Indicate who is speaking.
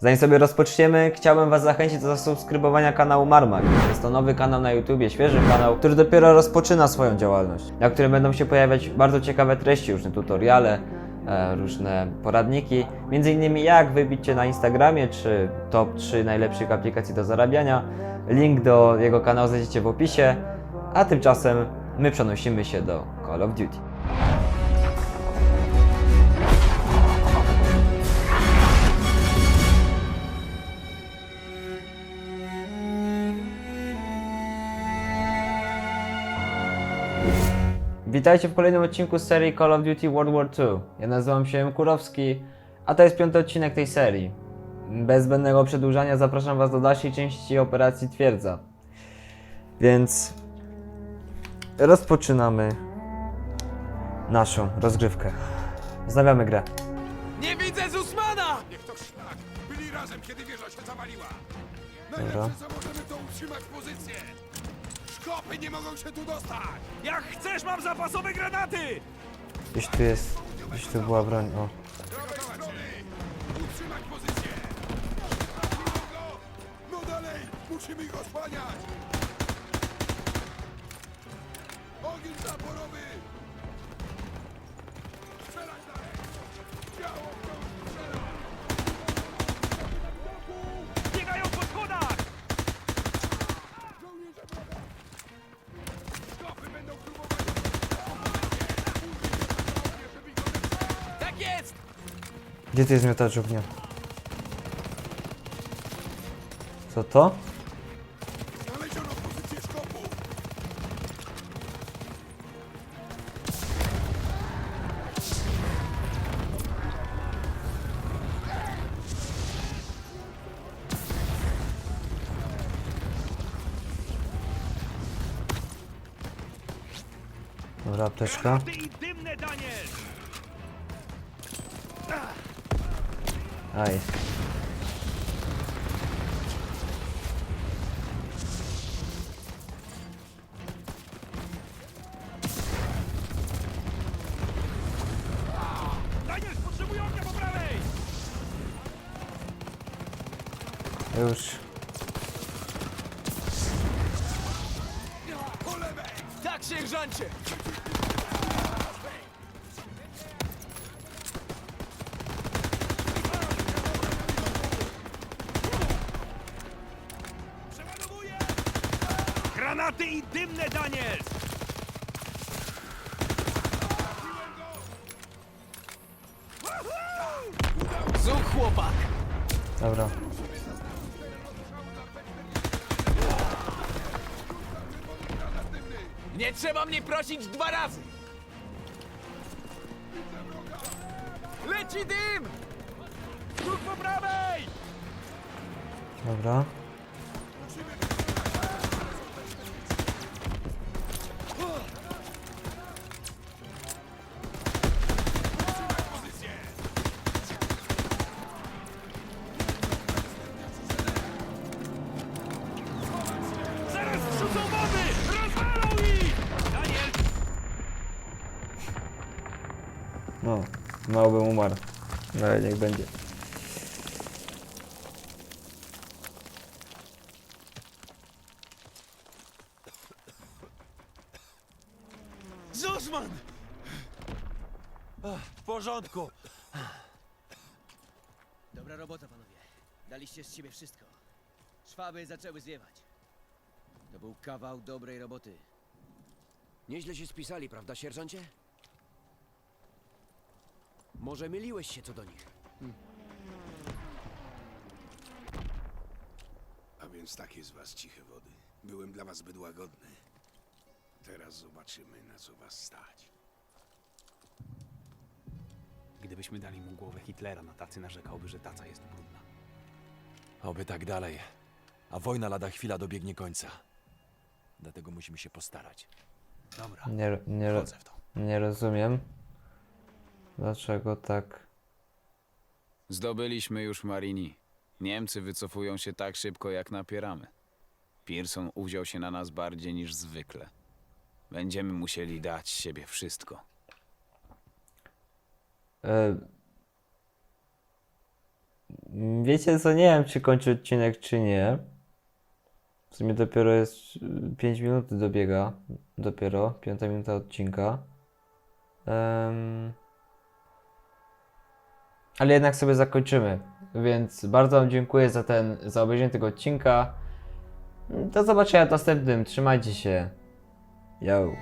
Speaker 1: Zanim sobie rozpoczniemy, chciałbym Was zachęcić do zasubskrybowania kanału Marmak. Jest to nowy kanał na YouTubie, świeży kanał, który dopiero rozpoczyna swoją działalność, na którym będą się pojawiać bardzo ciekawe treści, różne tutoriale, e, różne poradniki, między innymi jak wybić się na Instagramie, czy top 3 najlepszych aplikacji do zarabiania. Link do jego kanału znajdziecie w opisie, a tymczasem my przenosimy się do Call of Duty. Witajcie w kolejnym odcinku z serii Call of Duty World War II. Ja nazywam się Kurowski, a to jest piąty odcinek tej serii. Bez zbędnego przedłużania zapraszam Was do dalszej części operacji Twierdza. Więc rozpoczynamy naszą rozgrywkę. Znawiamy grę.
Speaker 2: Nie widzę Zusmana!
Speaker 3: Niech to szlak! Byli razem, kiedy wieża się zawaliła! Najlepsze co możemy to utrzymać pozycję! Szkopy nie mogą się tu dostać!
Speaker 2: Jak chcesz, mam zapasowe granaty!
Speaker 1: Gdzieś tu jest, gdzieś tu była broń. O,
Speaker 3: prawej strony! Utrzymać pozycję! Go! No dalej! Musimy ich osłaniać! Ogień zaporowy!
Speaker 1: Gdzie tu jest miotacz ognia? Co to?
Speaker 3: Znaleziono pozycję!
Speaker 1: Dobra, apteczka. Aj.
Speaker 2: Daniel, potrzebuję ognia po prawej!
Speaker 1: Już.
Speaker 2: Tak, sierżancie! Granaty i dymne, Daniel! Zuch, chłopak!
Speaker 1: Dobra.
Speaker 2: Nie trzeba mnie prosić dwa razy! Leci dym! Ruch po prawej!
Speaker 1: Dobra.
Speaker 2: Zrzucą bomby! Rozwalą ich! Daniel,
Speaker 1: No, mało bym umarł. No ale niech będzie.
Speaker 2: Zuszman! W porządku.
Speaker 4: Dobra robota, panowie. Daliście z siebie wszystko. Szwaby zaczęły zwiewać. To był kawał dobrej roboty.
Speaker 5: Nieźle się spisali, prawda, sierżancie? Może myliłeś się co do nich?
Speaker 3: A więc takie z was ciche wody. Byłem dla was zbyt łagodny. Teraz zobaczymy, na co was stać.
Speaker 6: Gdybyśmy dali mu głowę Hitlera na tacy, narzekałby, że taca jest brudna.
Speaker 7: Oby tak dalej. A wojna lada chwila dobiegnie końca. Dlatego musimy się postarać.
Speaker 6: Dobra,
Speaker 1: Nie, nie, ro-
Speaker 6: wchodzę w to.
Speaker 1: nie rozumiem. Dlaczego tak?
Speaker 8: Zdobyliśmy już Marini. Niemcy wycofują się tak szybko, jak napieramy. Pearson uwziął się na nas bardziej niż zwykle. Będziemy musieli dać z siebie wszystko.
Speaker 1: E, Wiecie co, nie wiem czy kończy odcinek czy nie. Sumie dopiero jest 5 minut dobiega. Dopiero, 5 minuta odcinka. Em, Ale jednak sobie zakończymy. Więc bardzo Wam dziękuję za ten, za obejrzenie tego odcinka. Do zobaczenia w następnym. Trzymajcie się. Yo.